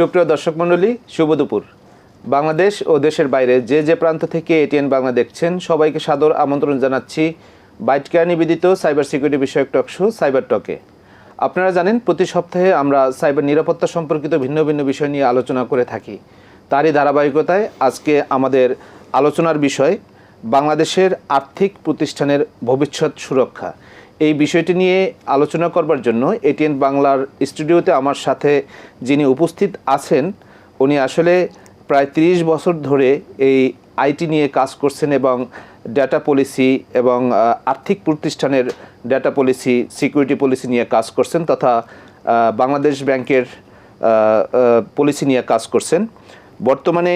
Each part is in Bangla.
সুপ্রিয় দর্শক মণ্ডলী, শুভ দুপুর। বাংলাদেশ ও দেশের বাইরে যে যে প্রান্ত থেকে এটিএন বাংলা দেখছেন, সবাইকে সাদর আমন্ত্রণ জানাচ্ছি বাইটকেয়ার নিবেদিত সাইবার সিকিউরিটি বিষয়ক টক শো সাইবার টকে। আপনারা জানেন, প্রতি সপ্তাহে আমরা সাইবার নিরাপত্তা সম্পর্কিত ভিন্ন ভিন্ন বিষয় নিয়ে আলোচনা করে থাকি। তারই ধারাবাহিকতায় আজকে আমাদের আলোচনার বিষয় বাংলাদেশের আর্থিক প্রতিষ্ঠানের ভবিষ্যৎ সুরক্ষা। এই বিষয়টি নিয়ে আলোচনা করবার জন্য এটিএন বাংলার স্টুডিওতে আমার সাথে যিনি উপস্থিত আছেন, উনি আসলে প্রায় ৩০ বছর ধরে এই আইটি নিয়ে কাজ করছেন এবং ডেটা পলিসি এবং আর্থিক প্রতিষ্ঠানের ডেটা পলিসি সিকিউরিটি পলিসি নিয়ে কাজ করছেন তথা বাংলাদেশ ব্যাংকের পলিসি নিয়ে কাজ করছেন। বর্তমানে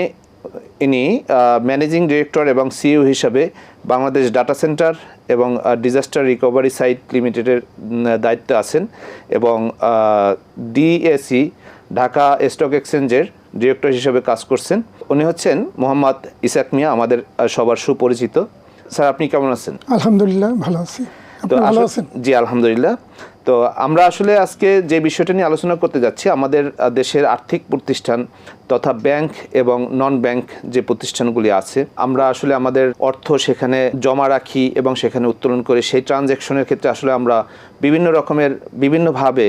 ইনি ম্যানেজিং ডিরেক্টর এবং সিইও হিসাবে বাংলাদেশ ডাটা সেন্টার এবং ডিজাস্টার রিকভারি সাইট লিমিটেডের দায়িত্বে আছেন এবং ডিএসি ঢাকা স্টক এক্সচেঞ্জের ডিরেক্টর হিসেবে কাজ করছেন। উনি হচ্ছেন মোহাম্মদ ইসাক মিয়া আমাদের সবার সুপরিচিত। স্যার আপনি কেমন আছেন? আলহামদুলিল্লাহ ভালো আছি। তো ভালো আছেন? জি আলহামদুলিল্লাহ। তো আমরা আসলে আজকে যে বিষয়টা নিয়ে আলোচনা করতে যাচ্ছি, আমাদের দেশের আর্থিক প্রতিষ্ঠান তথা ব্যাংক এবং নন ব্যাংক যে প্রতিষ্ঠানগুলি আছে, আমরা আসলে আমাদের অর্থ সেখানে জমা রাখি এবং সেখানে উত্তোলন করি। সেই ট্রানজ্যাকশনের ক্ষেত্রে আসলে আমরা বিভিন্ন রকমের, বিভিন্নভাবে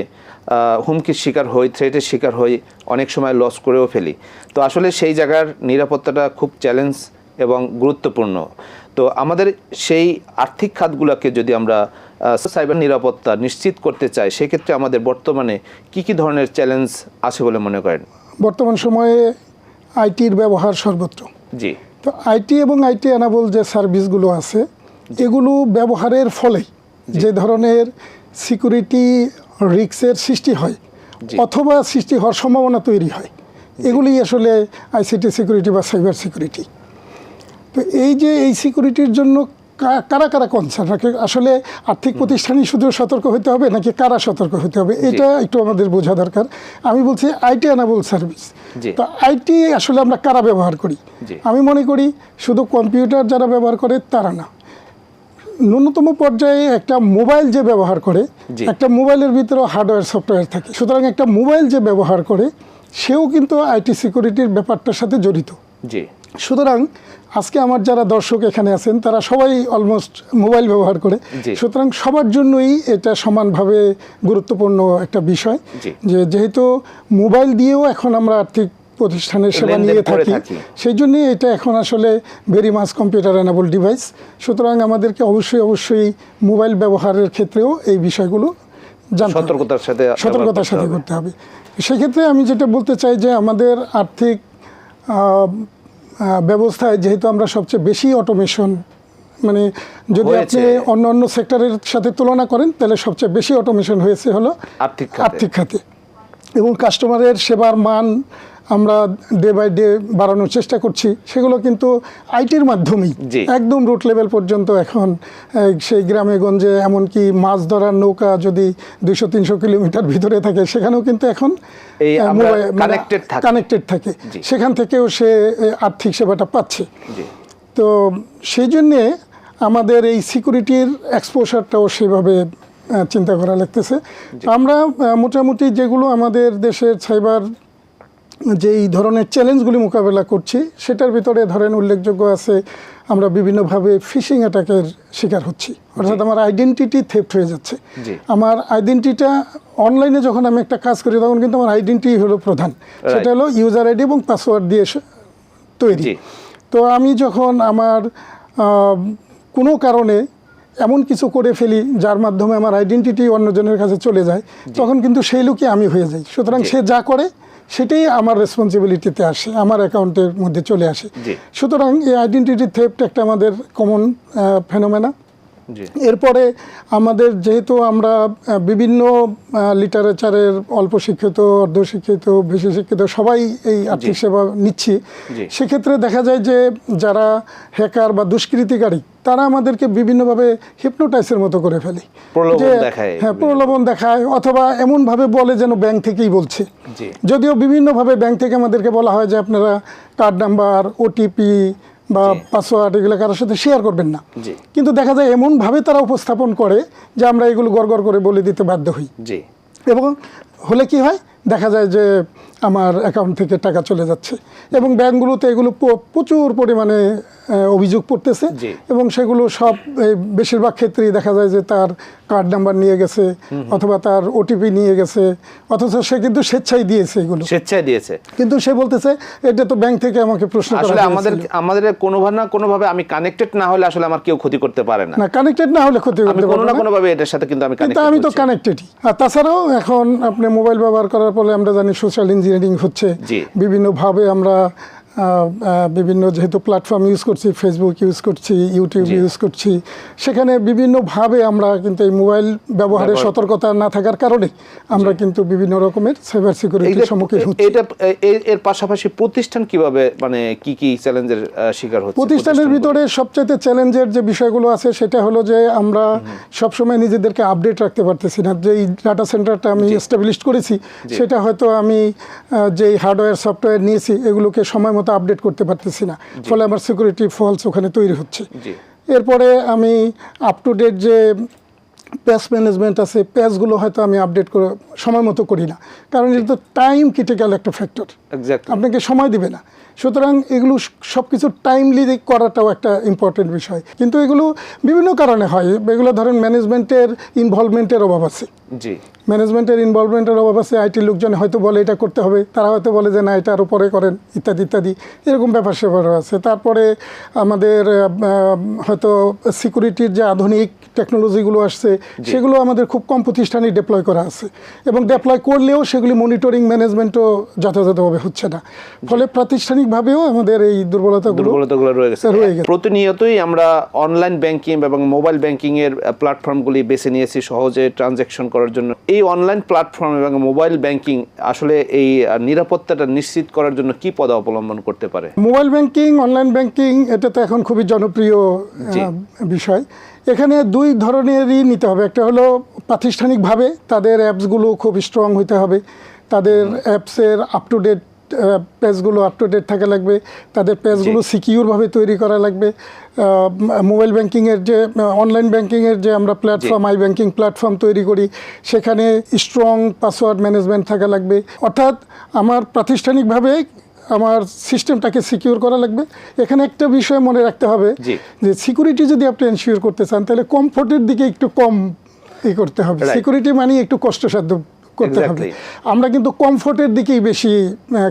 হুমকির শিকার হই থ্রেটের শিকার হই, অনেক সময় লস করেও ফেলি। তো আসলে সেই জায়গার নিরাপত্তাটা খুব চ্যালেঞ্জ এবং গুরুত্বপূর্ণ। তো আমাদের সেই আর্থিক খাতগুলোকে যদি আমরা সাইবার নিরাপত্তা নিশ্চিত করতে চায় সেক্ষেত্রে আমাদের বর্তমানে কি কি ধরনের চ্যালেঞ্জ আছে বলে মনে করেন? বর্তমান সময়ে আইটির ব্যবহার সর্বত্র জি। তো আইটি এবং আইটি অ্যানাবল যে সার্ভিসগুলো আছে এগুলো ব্যবহারের ফলে যে ধরনের সিকিউরিটি রিক্সের সৃষ্টি হয় অথবা সৃষ্টি হওয়ার সম্ভাবনা তৈরি হয়। এগুলি আসলে আইসিটি সিকিউরিটি বা সাইবার সিকিউরিটি তো এই যে এই সিকিউরিটির জন্য কারা কারা কনসার্ন আসলে আর্থিক প্রতিষ্ঠানই শুধু সতর্ক হতে হবে নাকি কারা সতর্ক হতে হবে? এটা একটু আমাদের বোঝা দরকার। আমি বলছি আইটি অ্যানাবল সার্ভিস। তো আইটি আসলে আমরা কারা ব্যবহার করি? আমি মনে করি শুধু কম্পিউটার যারা ব্যবহার করে তারা না। ন্যূনতম পর্যায়ে একটা মোবাইল যে ব্যবহার করে একটা মোবাইলের ভিতরেও হার্ডওয়্যার সফটওয়্যার থাকে। সুতরাং একটা মোবাইল যে ব্যবহার করে সেও কিন্তু আইটি সিকিউরিটির ব্যাপারটার সাথে জড়িত। জি। সুতরাং আজকে আমার যারা দর্শক এখানে আছেন তারা সবাই অলমোস্ট মোবাইল ব্যবহার করে। সুতরাং সবার জন্যই এটা সমানভাবে গুরুত্বপূর্ণ একটা বিষয় যে যেহেতু মোবাইল দিয়েও এখন আমরা আর্থিক প্রতিষ্ঠানের সেবা নিয়ে থাকি। সেই জন্যই এটা এখন আসলে very mass computer enable device সুতরাং আমাদেরকে অবশ্যই অবশ্যই মোবাইল ব্যবহারের ক্ষেত্রেও এই বিষয়গুলো সতর্কতার সাথে সতর্কতার সাথে করতে হবে। সেক্ষেত্রে আমি যেটা বলতে চাই যে আমাদের আর্থিক ব্যবস্থায় যেহেতু আমরা সবচেয়ে বেশি অটোমেশন মানে যদি আপনি অন্য অন্য সেক্টরের সাথে তুলনা করেন তাহলে সবচেয়ে বেশি অটোমেশন হয়েছে হলো আর্থিক আর্থিক খাতে। এবং কাস্টমারের সেবার মান আমরা ডে বাই ডে বাড়ানোর চেষ্টা করছি সেগুলো কিন্তু আইটির মাধ্যমেই। একদম রুট লেভেল পর্যন্ত এখন সেই গ্রামে গঞ্জে এমনকি মাছ ধরার নৌকা যদি দুইশো তিনশো কিলোমিটার ভিতরে থাকে সেখানেও কিন্তু এখন। কানেক্টেড থাকে। সেখান থেকেও সে আর্থিক সেবাটা পাচ্ছে। তো সেই জন্যে আমাদের এই সিকিউরিটির এক্সপোজারটাও সেভাবে চিন্তা করা লাগতেছে। আমরা মোটামুটি যেগুলো আমাদের দেশের সাইবার যে এই ধরনের চ্যালেঞ্জগুলি মোকাবেলা করছি সেটার ভিতরে ধরেন উল্লেখযোগ্য আছে আমরা বিভিন্নভাবে ফিশিং অ্যাটাকের শিকার হচ্ছি। অর্থাৎ আমার আইডেন্টিটি থেফট হয়ে যাচ্ছে। আমার আইডেন্টিটা অনলাইনে যখন আমি একটা কাজ করি তখন কিন্তু আমার আইডেন্টি হলো প্রধান। সেটা হলো ইউজার আইডি এবং পাসওয়ার্ড দিয়ে তৈরি। তো আমি যখন আমার কোনো কারণে এমন কিছু করে ফেলি যার মাধ্যমে আমার আইডেন্টিটি অন্যজনের কাছে চলে যায় তখন কিন্তু সেই লোকই আমি হয়ে যাই। সুতরাং সে যা করে সেটাই আমার রেসপন্সিবিলিটিতে আসে আমার অ্যাকাউন্টের মধ্যে চলে আসে। সুতরাং এই আইডেন্টিটি থেফট একটা আমাদের কমন ফেনোমেনা এরপরে আমাদের যেহেতু আমরা বিভিন্ন লিটারেচারের অল্প শিক্ষিত অর্ধশিক্ষিত বেশি শিক্ষিত সবাই এই আর্থিক সেবা নিচ্ছি। সেক্ষেত্রে দেখা যায় যে যারা হ্যাকার বা দুষ্কৃতিকারী তারা আমাদেরকে বিভিন্নভাবে হিপনোটাইসের মতো করে ফেলে। যে- হ্যাঁ প্রলোভন দেখায় অথবা এমনভাবে বলে যেন ব্যাংক থেকেই বলছে। যদিও বিভিন্নভাবে ব্যাংক থেকে আমাদেরকে বলা হয় যে আপনারা কার্ড নাম্বার ওটিপি বা পাসওয়ার্ড এগুলো কারোর সাথে শেয়ার করবেন না। কিন্তু দেখা যায় এমনভাবে তারা উপস্থাপন করে যে আমরা এগুলো গড় গড় করে বলে দিতে বাধ্য হই। এবং হলে কি হয়? দেখা যায় যে আমার অ্যাকাউন্ট থেকে টাকা চলে যাচ্ছে। এবং ব্যাংকগুলোতে এগুলো প্রচুর পরিমাণে অভিযোগ পড়তেছে। এবং সেগুলো সব বেশিরভাগ ক্ষেত্রেই দেখা যায় যে তার কার্ড নাম্বার নিয়ে গেছে অথবা তার ওটিপি নিয়ে গেছে অথচ সে কিন্তু স্বেচ্ছায় দিয়েছে এগুলো। স্বেচ্ছায় দিয়েছে। কিন্তু সে বলতেছে এটা তো ব্যাংক থেকে আমাকে প্রশ্ন আসলে আমাদের আমাদের কোনোভাবে না কোনোভাবে আমি কানেক্টেড না হলে আসলে আমার কেউ ক্ষতি করতে পারে না। না কানেক্টেড না হলে ক্ষতি করতে কোনো না কোনোভাবে এটার সাথে কিন্তু আমি কানেক্টেড আমি তো কানেক্টেডই আর তাছাড়াও এখন আপনি মোবাইল ব্যবহার করার ফলে আমরা জানি সোশ্যাল ইঞ্জিনিয়ারিং হচ্ছে। বিভিন্নভাবে আমরা বিভিন্ন যেহেতু প্ল্যাটফর্ম ইউজ করছি ফেসবুক ইউজ করছি ইউটিউব ইউজ করছি সেখানে বিভিন্নভাবে আমরা কিন্তু এই মোবাইল ব্যবহারের সতর্কতা না থাকার কারণে আমরা কিন্তু বিভিন্ন রকমের সাইবার সিকিউরিটির সম্মুখীন হচ্ছি। এটা এর পাশাপাশি প্রতিষ্ঠান কীভাবে মানে কি কি চ্যালেঞ্জের শিকার হচ্ছে প্রতিষ্ঠানের? ভিতরে সবচাইতে চ্যালেঞ্জের যে বিষয়গুলো আছে সেটা হলো যে আমরা সবসময় নিজেদেরকে আপডেট রাখতে পারতেছি না। যে ডাটা সেন্টারটা আমি এস্টাবলিশ করেছি সেটা হয়তো আমি যেই হার্ডওয়্যার সফটওয়্যার নিয়েছি এগুলোকে সময় মতো আপডেট করতে পারতেছি না। ফলে আমার সিকিউরিটি ফলস ওখানে তৈরি হচ্ছে। এরপরে আমি আপ টু ডেট যে প্যাচ ম্যানেজমেন্ট আছে প্যাচগুলো হয়তো আমি আপডেট করে সময় মতো করি না। কারণ এটা তো টাইম ক্রিটিক্যাল একটা ফ্যাক্টর আপনাকে সময় দিবে না। সুতরাং এগুলো সব কিছু টাইমলি করাটাও একটা ইম্পর্টেন্ট বিষয়। কিন্তু এগুলো বিভিন্ন কারণে হয়। এগুলো ধরেন ম্যানেজমেন্টের ইনভলভমেন্টের অভাব আছে। জি। ম্যানেজমেন্টের ইনভলভমেন্টের অভাব আছে আইটির লোকজন হয়তো বলে এটা করতে হবে তারা হয়তো বলে যে না এটা আরও পরে করেন ইত্যাদি ইত্যাদি এরকম ব্যাপার স্যাপারও আছে। তারপরে আমাদের হয়তো সিকিউরিটির যে আধুনিক টেকনোলজিগুলো আসছে সেগুলো আমাদের খুব কম প্রতিষ্ঠানেই ডেপ্লয় করা আছে। এবং ডেপ্লয় করলেও সেগুলি মনিটরিং ম্যানেজমেন্টও যথাযথভাবে হচ্ছে না। ফলে প্রাতিষ্ঠানিকভাবেও আমাদের এই দুর্বলতাগুলো দুর্বলতাগুলো রয়ে গেছে। রয়ে গেছে। প্রতিনিয়তই আমরা অনলাইন ব্যাংকিং এবং মোবাইল ব্যাংকিং এর প্ল্যাটফর্মগুলি বেছে নিয়েছি সহজে ট্রানজ্যাকশন করার জন্য। এই অনলাইন প্ল্যাটফর্ম এবং মোবাইল ব্যাংকিং আসলে এই নিরাপত্তাটা নিশ্চিত করার জন্য কি পদ অবলম্বন করতে পারে? মোবাইল ব্যাংকিং অনলাইন ব্যাংকিং এটা তো এখন খুবই জনপ্রিয় বিষয়। এখানে দুই ধরনেরই নিতে হবে। একটা হলো প্রাতিষ্ঠানিকভাবে তাদের অ্যাপসগুলো খুব স্ট্রং হইতে হবে। তাদের অ্যাপসের আপ টু ডেট পেজগুলো আপ টু ডেট থাকা লাগবে। তাদের পেজগুলো সিকিউরভাবে তৈরি করা লাগবে। মোবাইল ব্যাংকিংয়ের যে অনলাইন ব্যাংকিংয়ের যে আমরা প্ল্যাটফর্ম আই ব্যাংকিং প্ল্যাটফর্ম তৈরি করি সেখানে স্ট্রং পাসওয়ার্ড ম্যানেজমেন্ট থাকা লাগবে। অর্থাৎ আমার প্রাতিষ্ঠানিকভাবে আমার সিস্টেমটাকে সিকিউর করা লাগবে। এখানে একটা বিষয় মনে রাখতে হবে যে সিকিউরিটি যদি আপনি এনশিওর করতে চান তাহলে কমফোর্টের দিকে একটু কম ই করতে হবে। সিকিউরিটি মানে একটু কষ্টসাধ্য করতে হবে। আমরা কিন্তু কমফোর্টের দিকেই বেশি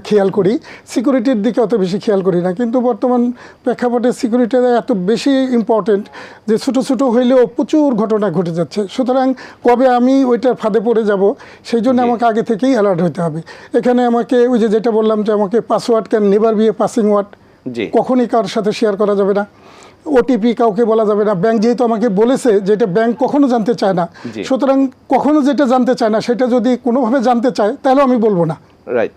খেয়াল করি। সিকিউরিটির দিকে অত বেশি খেয়াল করি না। কিন্তু বর্তমান প্রেক্ষাপটে সিকিউরিটি এত বেশি ইম্পর্টেন্ট যে ছোটো ছোটো হইলেও প্রচুর ঘটনা ঘটে যাচ্ছে। সুতরাং কবে আমি ওইটার ফাঁদে পড়ে যাব সেই জন্য আমাকে আগে থেকেই অ্যালার্ট হতে হবে। এখানে আমাকে ওই যে যেটা বললাম যে আমাকে password can never be a passing word কখনই কার সাথে শেয়ার করা যাবে না। ওটিপি কাউকে বলা যাবে না। ব্যাংক যেহেতু আমাকে বলেছে যে এটা ব্যাংক কখনো জানতে চায় না সুতরাং কখনো যেটা জানতে চায় না সেটা যদি কোনোভাবে জানতে চায় তাহলে আমি বলব না। রাইট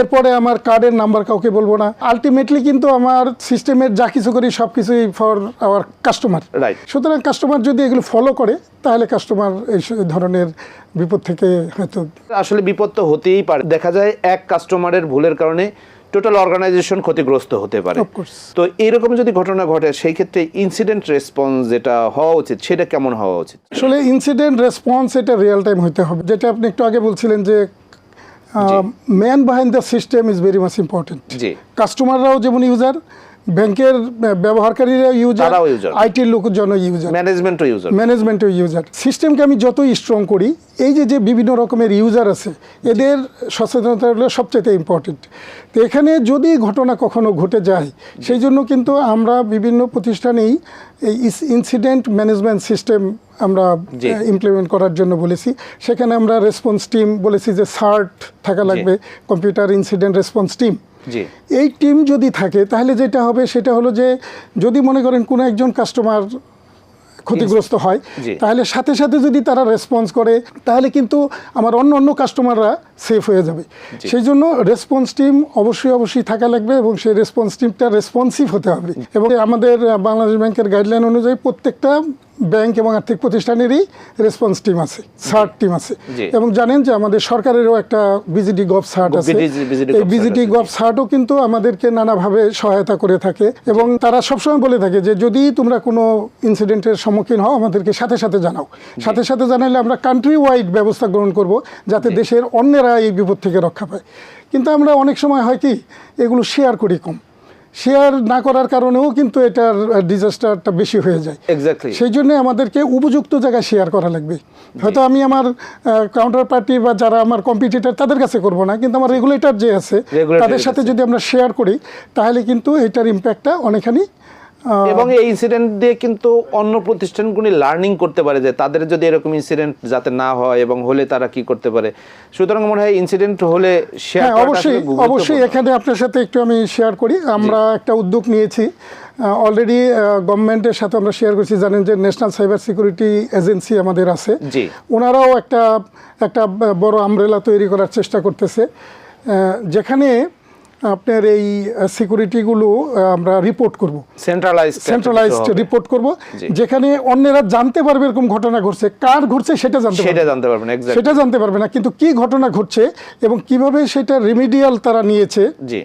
এরপরে আমার কার্ডের নাম্বার কাউকে বলব না। আলটিমেটলি কিন্তু আমার সিস্টেমের যা কিছু করি সব কিছুই ফর আওয়ার কাস্টমার. সুতরাং কাস্টমার যদি এগুলো ফলো করে তাহলে কাস্টমার এই ধরনের বিপদ থেকে হয়তো আসলে বিপদ তো হতেই পারে। দেখা যায় এক কাস্টমারের ভুলের কারণে টোটাল অর্গানাইজেশন ক্ষতিগ্রস্ত হতে পারে। তো এরকম যদি ঘটনা ঘটে সেই ক্ষেত্রে ইনসিডেন্ট রেসপন্স যেটা হওয়া উচিত সেটা কেমন হওয়া উচিত? আসলে ইনসিডেন্ট রেসপন্স এটা রিয়েল টাইম হতে হবে। যেটা আপনি একটু আগে বলছিলেন যে man behind the system is very much important কাস্টমাররাও যেমন ইউজার ব্যাংকের ব্যবহারকারীরা ইউজার। আইটির লোকজন ইউজার ম্যানেজমেন্টও ইউজার ম্যানেজমেন্টের ইউজার সিস্টেমকে আমি যতই স্ট্রং করি এই যে যে বিভিন্ন রকমের ইউজার আছে এদের সচেতনতা হলো সবচেয়ে ইম্পর্টেন্ট তো এখানে যদি ঘটনা কখনো ঘটে যায় সেই জন্য কিন্তু আমরা বিভিন্ন প্রতিষ্ঠানেই এই ইনসিডেন্ট ম্যানেজমেন্ট সিস্টেম আমরা ইমপ্লিমেন্ট করার জন্য বলেছি। সেখানে আমরা রেসপন্স টিম বলেছি যে সার্ট থাকা লাগবে কম্পিউটার ইনসিডেন্ট রেসপন্স টিম এই টিম যদি থাকে তাহলে যেটা হবে সেটা হলো যে যদি মনে করেন কোনো একজন কাস্টমার ক্ষতিগ্রস্ত হয় তাহলে সাথে সাথে যদি তারা রেসপন্স করে তাহলে কিন্তু আমার অন্য অন্য কাস্টমাররা সেফ হয়ে যাবে। সেই জন্য রেসপন্স টিম অবশ্যই অবশ্যই থাকা লাগবে এবং সেই রেসপন্স টিমটা রেসপন্সিভ হতে হবে। এবং আমাদের বাংলাদেশ ব্যাংকের গাইডলাইন অনুযায়ী প্রত্যেকটা ব্যাংক এবং আর্থিক প্রতিষ্ঠানেরই রেসপন্স টিম আছে সার্ট টিম আছে। এবং জানেন যে আমাদের সরকারেরও একটা বিজিডি গভ সার্ট আছে। এই বিজিডি গভ সার্টও কিন্তু আমাদেরকে নানাভাবে সহায়তা করে থাকে এবং তারা সবসময় বলে থাকে যে যদি তোমরা কোনো ইনসিডেন্টের সম্মুখীন হও আমাদেরকে সাথে সাথে জানাও। সাথে সাথে জানালে আমরা কান্ট্রি ওয়াইড ব্যবস্থা গ্রহণ করব যাতে দেশের অন্যেরা এই বিপদ থেকে রক্ষা পায়। কিন্তু আমরা অনেক সময় হয় কি এগুলো শেয়ার করি কম। শেয়ার না করার কারণেও কিন্তু এটার ডিজাস্টারটা বেশি হয়ে যায়। এক্স্যাক্টলি সেই জন্য আমাদেরকে উপযুক্ত জায়গায় শেয়ার করা লাগবে। হয়তো আমি আমার কাউন্টার পার্টি বা যারা আমার কম্পিটিটর তাদের কাছে করব না কিন্তু আমার রেগুলেটর যে আছে তাদের সাথে যদি আমরা শেয়ার করি তাহলে কিন্তু এটার ইম্প্যাক্টটা অনেকখানি এবং এই ইনসিডেন্ট দিয়ে কিন্তু অন্য প্রতিষ্ঠানগুলি লার্নিং করতে পারে যে তাদের যদি এরকম ইনসিডেন্ট যাতে না হয় এবং হলে তারা কি করতে পারে। সুতরাং মনে হয় ইনসিডেন্ট হলে শেয়ার হ্যাঁ অবশ্যই অবশ্যই এখানে আপনার সাথে একটু আমি শেয়ার করি। আমরা একটা উদ্যোগ নিয়েছি। অলরেডি গভর্নমেন্টের সাথে আমরা শেয়ার করছি। জানেন যে ন্যাশনাল সাইবার সিকিউরিটি এজেন্সি আমাদের আছে। জি। ওনারাও একটা একটা বড় আমব্রেলা তৈরি করার চেষ্টা করতেছে। যেখানে আপনার এই সিকিউরিটিগুলো আমরা রিপোর্ট করব। সেন্ট্রালাইজ সেন্ট্রালাইজড রিপোর্ট করব যেখানে অন্যরা জানতে পারবে এরকম ঘটনা ঘটছে। কার ঘটছে সেটা জানতে সেটা পারবে না সেটা জানতে পারবে না কিন্তু কি ঘটনা ঘটছে এবং কীভাবে সেটা রেমিডিয়াল তারা নিয়েছে জি।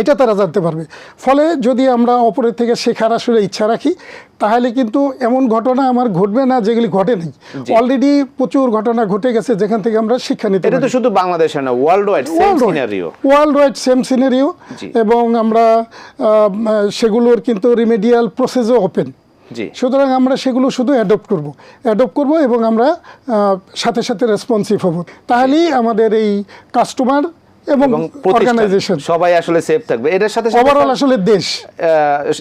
এটা তারা জানতে পারবে। ফলে যদি আমরা অপরের থেকে শেখার আসলে ইচ্ছা রাখি তাহলে কিন্তু এমন ঘটনা আমার ঘটবে না যেগুলি ঘটে নাই। অলরেডি প্রচুর ঘটনা ঘটে গেছে যেখান থেকে আমরা শিক্ষা নিতে এটা তো শুধু বাংলাদেশে না world wide same scenario world wide same scenario এবং আমরা সেগুলোর কিন্তু রিমেডিয়াল প্রসেসও ওপেন সুতরাং আমরা সেগুলো শুধু অ্যাডপ্ট করব। অ্যাডপ্ট করব এবং আমরা সাথে সাথে রেসপন্সিভ হব। তাহলেই আমাদের এই কাস্টমার এবং অর্গানাইজেশন সবাই আসলে সেফ থাকবে। এটার সাথে সাথে ওভারঅল আসলে দেশ।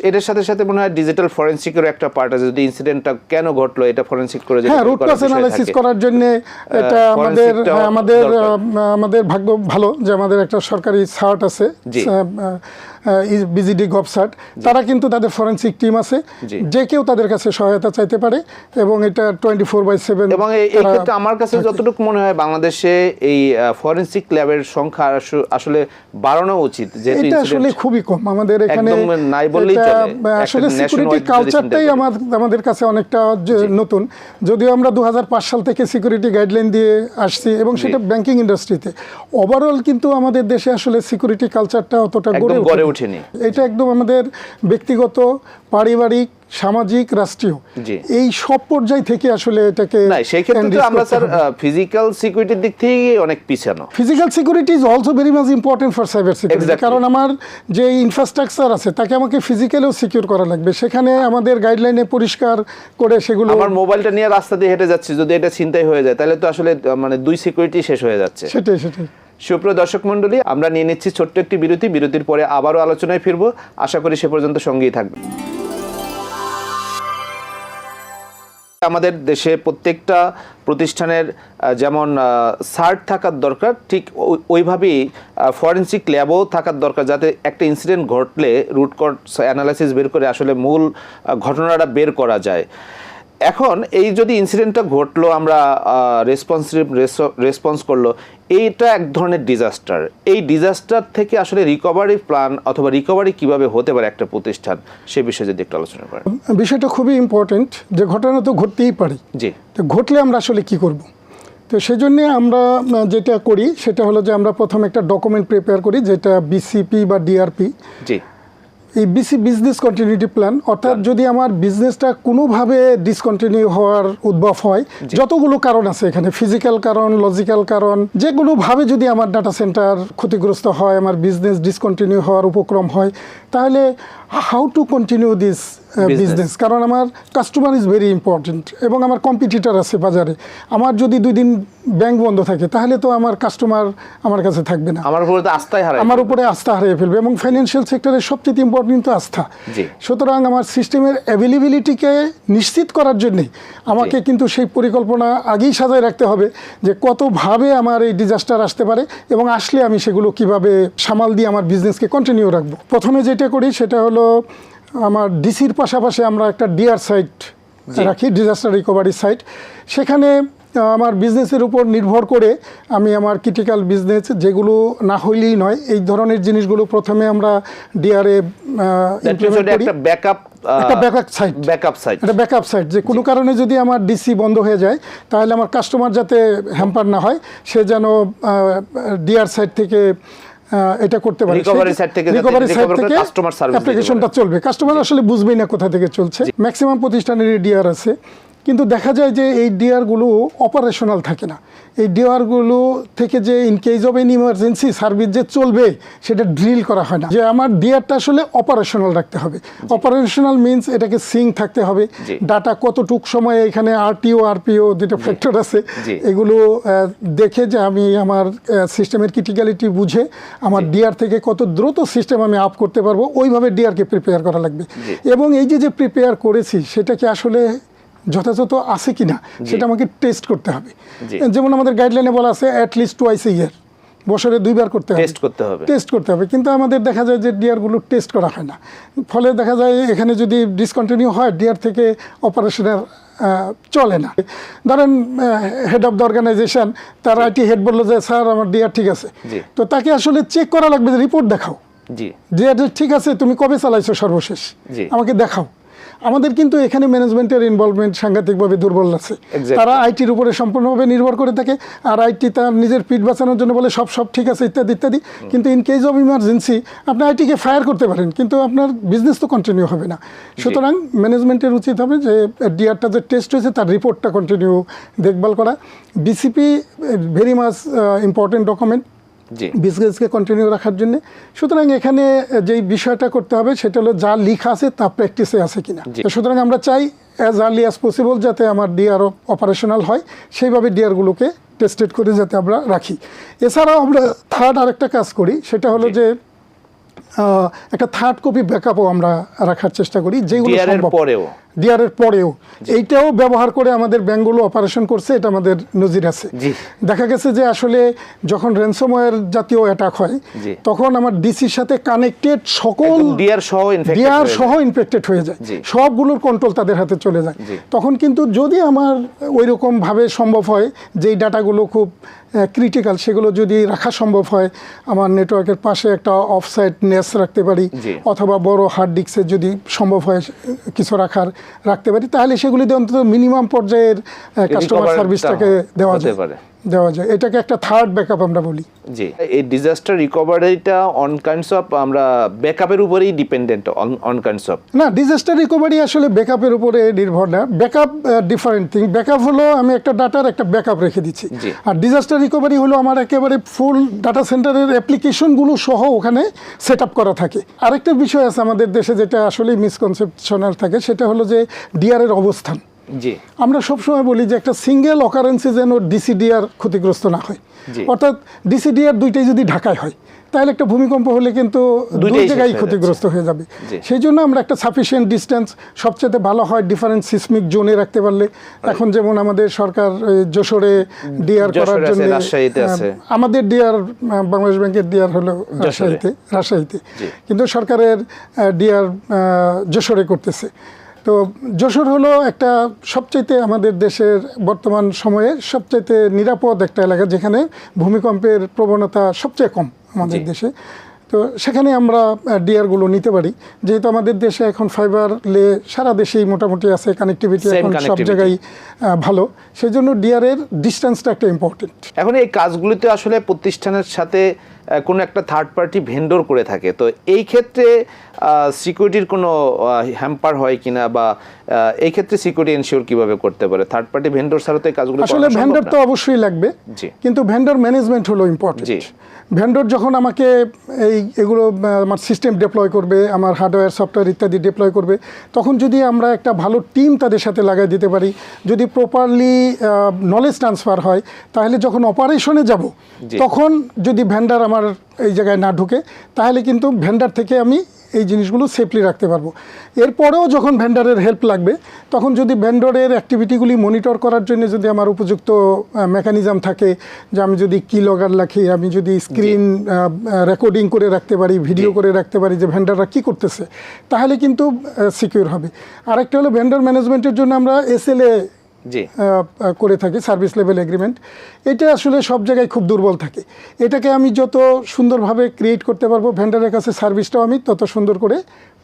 এটার সাথে সাথে মনে হয় ডিজিটাল ফরেন্সিকের একটা পার্ট আছে। যদি ইনসিডেন্টটা কেন ঘটলো এটা ফরেন্সিক করে হ্যাঁ রুট কজ অ্যানালাইসিস করার জন্য এটা আমাদের হ্যাঁ, আমাদের আমাদের ভাগ্য ভালো যে আমাদের একটা সরকারি সার্ট আছে। জি। বিজিডি গভ তারা কিন্তু তাদের ফরেন্সিক টিম আছে। যে কেউ তাদের কাছে সহায়তা চাইতে পারে এবং এটা টোয়েন্টি ফোর বাই সেভেন এবং এই ক্ষেত্রে আমার কাছে যতটুকু মনে হয় বাংলাদেশে এই ফরেন্সিক ল্যাবের সংখ্যা আসলে বাড়ানো উচিত এটা আসলে খুবই কম। আমাদের এখানে নাই বললেই চলে। আসলে সিকিউরিটি কালচারটাই আমার আমাদের কাছে অনেকটা নতুন। যদিও আমরা দু হাজার পাঁচ সাল থেকে সিকিউরিটি গাইডলাইন দিয়ে আসছি এবং সেটা ব্যাংকিং ইন্ডাস্ট্রিতে ওভারঅল কিন্তু আমাদের দেশে আসলে সিকিউরিটি কালচারটা অতটা গড়ে ওঠেনি। এটা একদম আমাদের ব্যক্তিগত পারিবারিক সামাজিক রাষ্ট্রীয়। এই সব পর্যায় থেকে আসলে এটাকে না সেই ক্ষেত্রে আমরা স্যার ফিজিক্যাল সিকিউরিটির দিক থেকে অনেক পিছানো। Physical security is also very much important for cyber security কারণ আমার যে ইনফ্রাস্ট্রাকচার আছে তাকে আমাকে ফিজিক্যালিও সিকিউর করা লাগবে। সেখানে আমাদের গাইডলাইনে পরিষ্কার করে সেগুলো আমার মোবাইলটা নিয়ে রাস্তা দিয়ে হেঁটে যাচ্ছি যদি এটা চিন্তাই হয়ে যায় তাহলে তো আসলে মানে দুই সিকিউরিটি শেষ হয়ে যাচ্ছে। সেটাই সেটাই। সুপ্রিয় দর্শক মণ্ডলী, আমরা নিয়ে নিচ্ছি ছোট্ট একটি বিরতি। বিরতির পরে আবারও আলোচনায় ফিরবো। আশা করি সে পর্যন্ত সঙ্গেই থাকবে আমাদের দেশে প্রত্যেকটা প্রতিষ্ঠানের যেমন সার্ট থাকার দরকার, ঠিক ওই- ওইভাবেই ফরেন্সিক ল্যাবও থাকার দরকার, যাতে একটা ইনসিডেন্ট ঘটলে রুট কজ অ্যানালাইসিস বের করে আসলে মূল ঘটনাটা বের করা যায়। এখন এই যদি ইনসিডেন্টটা ঘটলো আমরা রেসপন্সিভ রেসপন্স করল এইটা এক ধরনের ডিজাস্টার এই ডিজাস্টার থেকে আসলে রিকভারি প্ল্যান অথবা রিকভারি কীভাবে হতে পারে একটা প্রতিষ্ঠান সে বিষয়ে যদি একটু আলোচনা করেন। বিষয়টা খুবই ইম্পর্টেন্ট যে ঘটনা তো ঘটতেই পারে। জি। তো ঘটলে আমরা আসলে কি করব? তো সেই জন্যে আমরা যেটা করি সেটা হলো যে আমরা প্রথম একটা ডকুমেন্ট প্রিপেয়ার করি যেটা বিসিপি বা ডিআরপি জি। এই বিসি বিজনেস কন্টিনিউটি প্ল্যান অর্থাৎ যদি আমার বিজনেসটা কোনোভাবে ডিসকন্টিনিউ হওয়ার উদ্ভব হয় যতগুলো কারণ আছে এখানে ফিজিক্যাল কারণ লজিক্যাল কারণ যে কোনোভাবে যদি আমার ডাটা সেন্টার ক্ষতিগ্রস্ত হয় আমার বিজনেস ডিসকন্টিনিউ হওয়ার উপক্রম হয় তাহলে how to continue this. Business কারণ আমার কাস্টমার ইজ ভেরি ইম্পর্টেন্ট এবং আমার কম্পিটিটার আছে বাজারে। আমার যদি দুই দিন ব্যাংক বন্ধ থাকে তাহলে তো আমার কাস্টমার আমার কাছে থাকবে না। আমার উপরে তো আস্থাই হারাই আমার উপরে আস্থা হারিয়ে ফেলবে এবং ফাইন্যান্সিয়াল সেক্টরের সবচেয়ে ইম্পর্টেন্ট তো আস্থা। সুতরাং আমার সিস্টেমের অ্যাভেলেবিলিটিকে নিশ্চিত করার জন্যে আমাকে কিন্তু সেই পরিকল্পনা আগেই সাজায় রাখতে হবে যে কতভাবে আমার এই ডিজাস্টার আসতে পারে এবং আসলে আমি সেগুলো কীভাবে সামাল দিয়ে আমার বিজনেসকে কন্টিনিউ রাখব। প্রথমে যেটা করি সেটা হলো আমার ডিসির পাশাপাশি আমরা একটা ডিআর সাইট রাখি ডিজাস্টার রিকভারি সাইট সেখানে আমার বিজনেসের উপর নির্ভর করে আমি আমার ক্রিটিক্যাল বিজনেস যেগুলো না হইলেই নয় এই ধরনের জিনিসগুলো প্রথমে আমরা ডিআরএ একটা ব্যাকআপ একটা backup site। ব্যাকআপ সাইট এটা ব্যাকআপ সাইট যে কোনো কারণে যদি আমার ডিসি বন্ধ হয়ে যায় তাহলে আমার কাস্টমার যাতে হ্যাম্পার না হয় সে যেন ডিআর সাইট থেকে এটা করতে পারে। রিকভারি side থেকে রিকভারি সাইট থেকে কাস্টমার সার্ভিস অ্যাপ্লিকেশনটা চলবে। কাস্টমার আসলে বুঝবেই না কোথা থেকে চলছে। ম্যাক্সিমাম প্রতিষ্ঠানের ডিআর আছে। কিন্তু দেখা যায় যে এই ডিআরগুলো অপারেশনাল থাকে না। এই ডিআরগুলো থেকে যে in case of an emergency service যে চলবে সেটা ড্রিল করা হয় না। যে আমার ডিআরটা আসলে অপারেশনাল রাখতে হবে। অপারেশনাল মিনস এটাকে সিং থাকতে হবে। ডাটা কতটুক সময়ে এখানে আরটিও আরপিও যেটা ফ্যাক্টর আছে। এগুলো দেখে যে আমি আমার সিস্টেমের ক্রিটিক্যালিটি বুঝে আমার ডিআর থেকে কত দ্রুত সিস্টেম আমি আপ করতে পারব ওইভাবে ডিআরকে প্রিপেয়ার করা লাগবে। এবং এই যে যে প্রিপেয়ার করেছি সেটাকে আসলে যথাযথ আছে কি না সেটা আমাকে টেস্ট করতে হবে। যেমন আমাদের গাইডলাইনে বলা আছে অ্যাটলিস্ট টুয়াইস এ ইয়ার বছরে দুইবার করতে হবে। টেস্ট করতে হবে। টেস্ট করতে হবে। কিন্তু আমাদের দেখা যায় যে ডিয়ারগুলো টেস্ট করা হয় না। ফলে দেখা যায় এখানে যদি ডিসকন্টিনিউ হয় ডিয়ার থেকে অপারেশনের চলে না। ধরেন হেড অফ দ্য অর্গানাইজেশন তার আইটি হেড বলল যে স্যার আমার ডিআর ঠিক আছে। তো তাকে আসলে চেক করা লাগবে যে রিপোর্ট দেখাও। জি। যে ঠিক আছে তুমি কবে চালাইছো সর্বশেষ? আমাকে দেখাও। আমাদের কিন্তু এখানে ম্যানেজমেন্টের ইনভলভমেন্ট সাংঘাতিকভাবে দুর্বল আছে। তারা আইটির উপরে সম্পূর্ণভাবে নির্ভর করে থাকে আর আইটি তার নিজের পিঠ বাঁচানোর জন্য বলে সব সব ঠিক আছে ইত্যাদি ইত্যাদি। কিন্তু ইন কেস অফ ইমার্জেন্সি আপনি আইটিকে ফায়ার করতে পারেন কিন্তু আপনার বিজনেস তো কন্টিনিউ হবে না। সুতরাং ম্যানেজমেন্টের উচিত হবে যে ডিআরটা যে টেস্ট হয়েছে তার রিপোর্টটা কন্টিনিউ দেখভাল করা। BCP very much important document বিজনেসকে continue রাখার জন্য। সুতরাং এখানে যেই বিষয়টা করতে হবে সেটা হলো যা লিখা আছে তা প্র্যাকটিসে আছে কিনা। সুতরাং আমরা চাই অ্যাজ আর্লি অ্যাজ পসিবল যাতে আমার ডিআর অপারেশনাল হয় সেইভাবে ডিআরগুলোকে টেস্টেড করে যাতে আমরা রাখি। এছাড়াও আমরা থার্ড আরেকটা কাজ করি সেটা হলো যে একটা থার্ড কপি ব্যাকআপও আমরা রাখার চেষ্টা করি যেগুলো পরেও। ডিআরের পরেও। এইটাও ব্যবহার করে আমাদের ব্যাঙ্কগুলো অপারেশন করছে এটা আমাদের নজির আছে। দেখা গেছে যে আসলে যখন র্যানসমওয়্যার জাতীয় অ্যাটাক হয় তখন আমার ডিসির সাথে কানেক্টেড সকল ডিআর সহ ইনফেক্টেড ডিআর সহ ইনফেক্টেড হয়ে যায়। সবগুলোর কন্ট্রোল তাদের হাতে চলে যায়। তখন কিন্তু যদি আমার ওই রকমভাবে সম্ভব হয় যেই ডাটাগুলো খুব ক্রিটিক্যাল সেগুলো যদি রাখা সম্ভব হয় আমার নেটওয়ার্কের পাশে একটা অফসাইড নেস রাখতে পারি অথবা বড় হার্ড ডিস্কে যদি সম্ভব হয় কিছু রাখার রাখতে পারি তাহলে সেগুলিতে অন্তত মিনিমাম পর্যায়ের কাস্টমার সার্ভিসটাকে দেওয়া যেতে পারে। দেওয়া যায়। এটাকে একটা থার্ড ব্যাকআপ আমরা বলি। জি। এই ডিজাস্টার রিকভারিটা অন কাইন্ডস অফ আমরা ব্যাকআপের উপরেই ডিপেন্ডেন্ট অন কাইন্ডস অফ না ডিজাস্টার রিকভারি আসলে ব্যাকআপের উপরে নির্ভর না। ব্যাকআপ ডিফারেন্ট থিং ব্যাকআপ হলো আমি একটা ডাটার একটা ব্যাকআপ রেখে দিচ্ছি। আর ডিজাস্টার রিকভারি হলো আমার একেবারে ফুল ডাটা সেন্টারের অ্যাপ্লিকেশনগুলো সহ ওখানে সেট আপ করা থাকে। আরেকটা বিষয় আছে আমাদের দেশে যেটা আসলে মিসকনসেপশনাল থাকে সেটা হলো যে ডিআরের অবস্থান। জি। আমরা সবসময় বলি যে একটা সিঙ্গেল অকারেন্সি যেন ডিসিডিআর ক্ষতিগ্রস্ত না হয়। অর্থাৎ ডিসিডিআর দুইটাই যদি ঢাকায় হয় তাহলে একটা ভূমিকম্প হলে কিন্তু দুই জায়গায় ক্ষতিগ্রস্ত হয়ে যাবে। সেই জন্য আমরা একটা সাফিসিয়েন্ট ডিস্টেন্স সবচেয়ে ভালো হয় ডিফারেন্ট সিসমিক জোনে রাখতে পারলে। এখন যেমন আমাদের সরকার যশোরে ডিআর করার জন্য আমাদের ডিআর বাংলাদেশ ব্যাংকের ডিআর হলো রাজশাহীতে রাজশাহীতে। কিন্তু সরকারের ডিআর যশোরে করতেছে। তো যশোর হলো একটা সবচাইতে আমাদের দেশের বর্তমান সময়ে সবচাইতে নিরাপদ একটা এলাকা যেখানে ভূমিকম্পের প্রবণতা সবচেয়ে কম আমাদের দেশে। তো সেখানে আমরা ডিআরগুলো নিতে পারি। যেহেতু আমাদের দেশে এখন ফাইবার লে সারা দেশেই মোটামুটি আছে কানেক্টিভিটি এখন সব জায়গায় ভালো। সেই জন্য ডিআরের ডিস্টেন্সটা একটা ইম্পর্টেন্ট এখন এই কাজগুলিতে আসলে প্রতিষ্ঠানের সাথে কোনো একটা থার্ড পার্টি ভেন্ডর করে থাকে। তো এই ক্ষেত্রে সিকিউরিটির কোনো হ্যাম্পার হয় কিনা বা এই ক্ষেত্রে সিকিউরিটি এনশিওর কীভাবে করতে পারে? থার্ড পার্টি ভেন্ডর ছাড়া তো এই কাজগুলো আসলে ভেন্ডর তো অবশ্যই লাগবে কিন্তু ভেন্ডর ম্যানেজমেন্ট হলো ইম্পর্টেন্ট জি। ভেন্ডর যখন আমাকে এই এগুলো আমার সিস্টেম ডেপ্লয় করবে আমার হার্ডওয়্যার সফটওয়্যার ইত্যাদি ডেপ্লয় করবে তখন যদি আমরা একটা ভালো টিম তাদের সাথে লাগাই দিতে পারি যদি প্রপারলি নলেজ ট্রান্সফার হয় তাহলে যখন অপারেশনে যাব তখন যদি ভেন্ডার আমার এই জায়গায় না ঢুকে তাহলে কিন্তু ভেন্ডার থেকে আমি এই জিনিসগুলো সেফলি রাখতে পারব। এরপরেও যখন ভেন্ডারের হেল্প লাগবে তখন যদি ভেন্ডরের অ্যাক্টিভিটিগুলি মনিটর করার জন্য যদি আমার উপযুক্ত মেকানিজম থাকে যে আমি যদি কি লগার রাখি আমি যদি স্ক্রিন রেকর্ডিং করে রাখতে পারি ভিডিও করে রাখতে পারি যে ভেন্ডাররা কী করতেছে তাহলে কিন্তু সিকিউর হবে। আরেকটা হলো ভেন্ডর ম্যানেজমেন্টের জন্য আমরা এসএলএ করে থাকি সার্ভিস লেভেল এগ্রিমেন্ট এটা আসলে সব জায়গায় খুব দুর্বল থাকে। এটাকে আমি যত সুন্দরভাবে ক্রিয়েট করতে পারব ভেন্ডারের কাছে সার্ভিসটাও আমি তত সুন্দর করে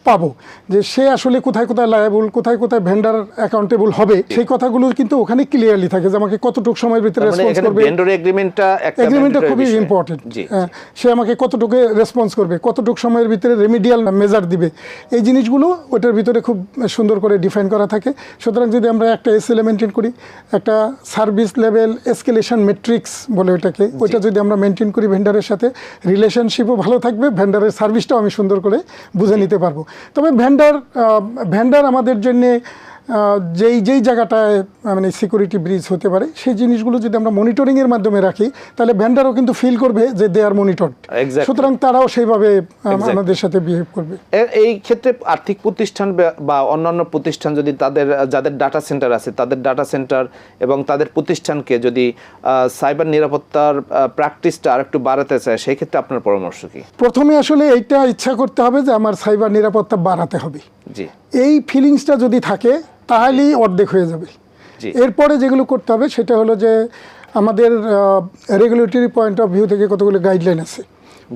পাবো। যে সে আসলে কোথায় কোথায় লায়াবল কোথায় কোথায় ভেন্ডার অ্যাকাউন্টেবল হবে সেই কথাগুলো কিন্তু ওখানে ক্লিয়ারলি থাকে যে আমাকে কতটুকু সময়ের ভিতরে মানে রেসপন্স এখানে করবে। ভেন্ডর এগ্রিমেন্টটা একটা এগ্রিমেন্টটা খুবই। ইম্পর্টেন্ট সে আমাকে কতটুকু রেসপন্স করবে কতটুকু সময়ের ভিতরে রেমিডিয়াল মেজার দিবে। এই জিনিসগুলো ওটার ভিতরে খুব সুন্দর করে ডিফাইন করা থাকে। সুতরাং যদি আমরা একটা এসএলএ মেনটেন করি একটা সার্ভিস লেভেল এসকেলেশন মেট্রিক্স বলে ওইটাকে ওইটা যদি আমরা মেনটেন করি ভেন্ডারের সাথে রিলেশনশিপও ভালো থাকবে ভেন্ডারের সার্ভিসটাও আমি সুন্দর করে বুঝে নিতে পারব। তবে ভেন্ডার ভেন্ডার আমাদের জন্যে যেই যেই জায়গাটায় মানে সিকিউরিটি ব্রিজ হতে পারে সেই জিনিসগুলো যদি আমরা মনিটরিংয়ের মাধ্যমে রাখি তাহলে ভেন্ডারও কিন্তু ফিল করবে যে দে আর মনিটর্ড Exactly. সুতরাং তারাও সেইভাবে আমাদের সাথে বিহেভ করবে। এই ক্ষেত্রে আর্থিক প্রতিষ্ঠান বা- বা অন্যান্য প্রতিষ্ঠান যদি তাদের যাদের ডাটা সেন্টার আছে তাদের ডাটা সেন্টার এবং তাদের প্রতিষ্ঠানকে যদি সাইবার নিরাপত্তার প্র্যাকটিসটা আর একটু বাড়াতে চায় সেই ক্ষেত্রে আপনার পরামর্শ কি? প্রথমে আসলে এইটা ইচ্ছা করতে হবে যে আমার সাইবার নিরাপত্তা বাড়াতে হবে। জি। এই ফিলিংসটা যদি থাকে তাহলেই অর্ধেক হয়ে যাবে। এরপরে যেগুলো করতে হবে সেটা হলো যে আমাদের রেগুলেটরি পয়েন্ট অফ ভিউ থেকে কতগুলো গাইডলাইন আছে।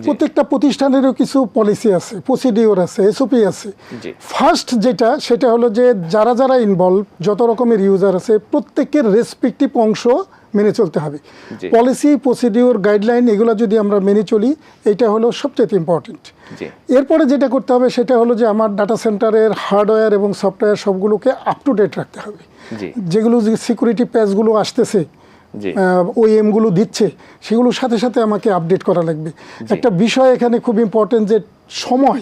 প্রত্যেকটা প্রতিষ্ঠানেরও কিছু পলিসি আছে প্রসিডিওর আছে এসওপি আছে। ফার্স্ট যেটা সেটা হলো যে যারা যারা ইনভলভ যত রকমের ইউজার আছে প্রত্যেকের রেসপেক্টিভ অংশ মেনে চলতে হবে। পলিসি প্রসিডিওর গাইডলাইন এগুলো যদি আমরা মেনে চলি এটা হলো সবচেয়ে ইম্পর্টেন্ট এরপরে যেটা করতে হবে সেটা হলো যে আমার ডাটা সেন্টারের হার্ডওয়্যার এবং সফটওয়্যার সবগুলোকে আপ টু ডেট রাখতে হবে। যেগুলো যে সিকিউরিটি প্যাচগুলো আসতেছে ওই এমগুলো দিচ্ছে সেগুলোর সাথে সাথে আমাকে আপডেট করা লাগবে। একটা বিষয় এখানে খুব ইম্পর্টেন্ট যে সময়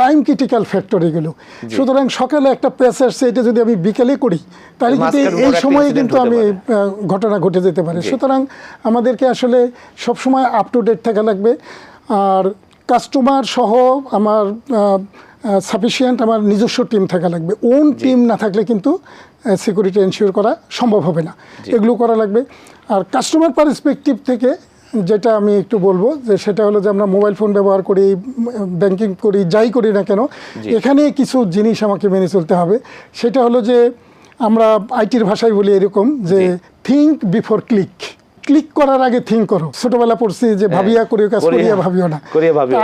টাইম ক্রিটিক্যাল ফ্যাক্টর এগুলো সুতরাং সকালে একটা প্যাচ আসছে এটা যদি আমি বিকেলে করি তাহলে কিন্তু এই সময়ে কিন্তু আমি ঘটনা ঘটে যেতে পারে। সুতরাং আমাদেরকে আসলে সবসময় আপ টু ডেট থাকা লাগবে। আর কাস্টমার সহ আমার সাফিসিয়েন্ট আমার নিজস্ব টিম থাকা লাগবে। ওন টিম না থাকলে কিন্তু সিকিউরিটি এনশিওর করা সম্ভব হবে না। এগুলো করা লাগবে। আর কাস্টমার পার্সপেক্টিভ থেকে যেটা আমি একটু বলব যে সেটা হলো যে আমরা মোবাইল ফোন ব্যবহার করি ব্যাংকিং করি যাই করি না কেন এখানে কিছু জিনিস আমাকে মেনে চলতে হবে। সেটা হলো যে আমরা আইটির ভাষায় বলি এরকম যে থিঙ্ক বিফোর ক্লিক ক্লিক করার আগে থিঙ্ক করো। ছোটবেলা পড়ছি যে ভাবিয়া করিও কাজ করিয়া- ভাবিও না।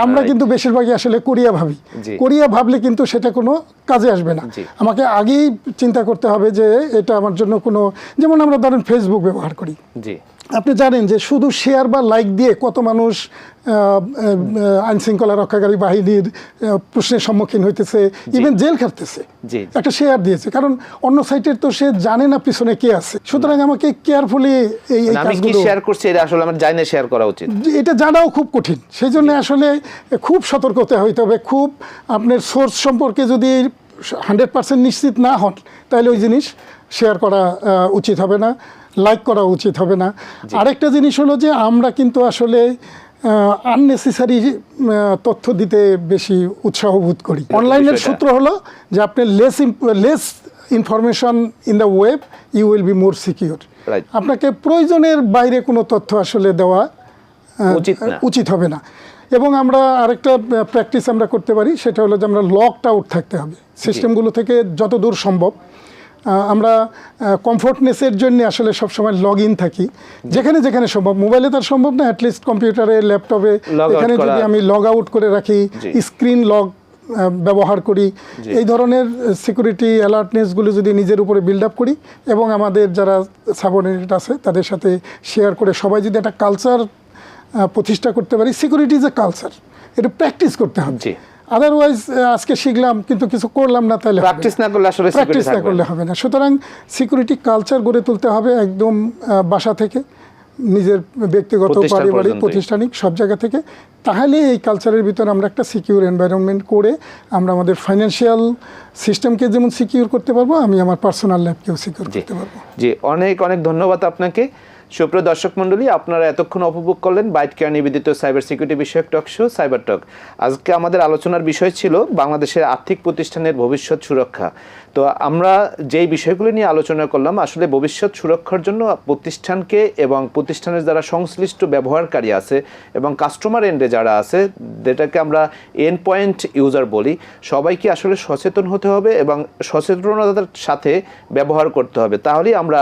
আমরা কিন্তু বেশিরভাগই আসলে করিয়া ভাবি। করিয়া ভাবলে কিন্তু সেটা কোনো কাজে আসবে না। আমাকে আগেই চিন্তা করতে হবে যে এটা আমার জন্য কোনো যেমন আমরা ধরেন ফেসবুক ব্যবহার করি। জি। আপনি জানেন যে শুধু শেয়ার বা লাইক দিয়ে কত মানুষ আইন শৃঙ্খলা রক্ষাকারী বাহিনীর প্রশ্নের সম্মুখীন হইতেছে ইভেন জেল খাটতেছে। একটা শেয়ার দিয়েছে। কারণ অন্য সাইটের তো সে জানে না পিছনে কে আছে। সুতরাং আমাকে কেয়ারফুলি এই কাজগুলো শেয়ার করছি এটা আসলে আমার জানে শেয়ার করা উচিত। এটা জানাও খুব কঠিন। সেই জন্য আসলে খুব সতর্ক হতে হইতে হবে খুব আপনার সোর্স সম্পর্কে যদি হান্ড্রেড পার্সেন্ট নিশ্চিত না হন তাহলে ওই জিনিস শেয়ার করা উচিত হবে না। লাইক করা উচিত হবে না। আরেকটা জিনিস হলো যে আমরা কিন্তু আসলে আননেসেসারি তথ্য দিতে বেশি উৎসাহ বোধ করি। অনলাইনের সূত্র হলো যে আপনি less less information in the web you will be more secure আপনাকে প্রয়োজনের বাইরে কোনো তথ্য আসলে দেওয়া উচিত উচিত হবে না। এবং আমরা আরেকটা প্র্যাকটিস আমরা করতে পারি সেটা হলো যে আমরা লকড আউট থাকতে হবে। সিস্টেমগুলো থেকে যত দূর সম্ভব। আমরা কমফোর্টনেসের জন্য আসলে সবসময় লগ ইন থাকি। যেখানে যেখানে সম্ভব। মোবাইলে তার সম্ভব না অ্যাটলিস্ট কম্পিউটারে ল্যাপটপে এখানে যদি আমি লগ আউট করে রাখি স্ক্রিন লগ ব্যবহার করি। এই ধরনের সিকিউরিটি অ্যালার্টনেসগুলো যদি নিজের উপরে বিল্ড আপ করি এবং আমাদের যারা সাবঅর্ডিনেট আছে তাদের সাথে শেয়ার করে সবাই যদি একটা কালচার প্রতিষ্ঠা করতে পারি সিকিউরিটি ইজ এ কালচার এটা প্র্যাকটিস করতে হবে। আদারওয়াইজ আজকে শিখলাম কিন্তু কিছু করলাম না তাহলে প্র্যাকটিস না। করলে আসলে প্র্যাকটিস না করলে হবে না। সুতরাং সিকিউরিটি কালচার গড়ে তুলতে হবে একদম বাসা থেকে নিজের ব্যক্তিগত পারিবারিক প্রতিষ্ঠানিক সব জায়গা থেকে। তাহলে এই কালচারের ভিতরে আমরা একটা সিকিউর এনভায়রনমেন্ট করে আমরা আমাদের ফাইন্যান্সিয়াল সিস্টেমকে যেমন সিকিউর করতে পারব আমি আমার পার্সোনাল লাইফকেও সিকিউর করতে পারব। জি অনেক অনেক ধন্যবাদ আপনাকে। সুপ্রিয় দর্শক মণ্ডলী, আপনারা এতক্ষণ উপভোগ করলেন বাইট কেয়ার নিবেদিত সাইবার সিকিউরিটি বিষয়ক টক শো, সাইবার টক। আজকে আমাদের আলোচনার বিষয় ছিল বাংলাদেশের আর্থিক প্রতিষ্ঠানের ভবিষ্যৎ সুরক্ষা। তো আমরা যেই বিষয়গুলো নিয়ে আলোচনা করলাম, আসলে ভবিষ্যৎ সুরক্ষার জন্য প্রতিষ্ঠানকে এবং প্রতিষ্ঠানের যারা সংশ্লিষ্ট ব্যবহারকারী আছে এবং কাস্টমার এন্ডে যারা আছে, যেটাকে আমরা এন্ড পয়েন্ট ইউজার বলি, সবাইকে আসলে সচেতন হতে হবে এবং সচেতনতার সাথে ব্যবহার করতে হবে। তাহলেই আমরা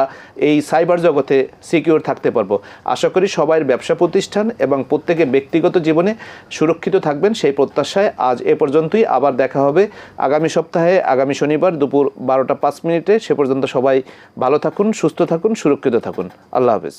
এই সাইবার জগতে সিকিউর থাকতে পারব। আশা করি সবাই ব্যবসা প্রতিষ্ঠান এবং প্রত্যেকে ব্যক্তিগত জীবনে সুরক্ষিত থাকবেন। সেই প্রত্যাশায় আজ এ পর্যন্তই। আবার দেখা হবে আগামী সপ্তাহে, আগামী শনিবার দুপুর বারোটা পাঁচ মিনিটে সে পর্যন্ত সবাই ভালো থাকুন, সুস্থ থাকুন, সুরক্ষিত থাকুন। আল্লাহ হাফেজ।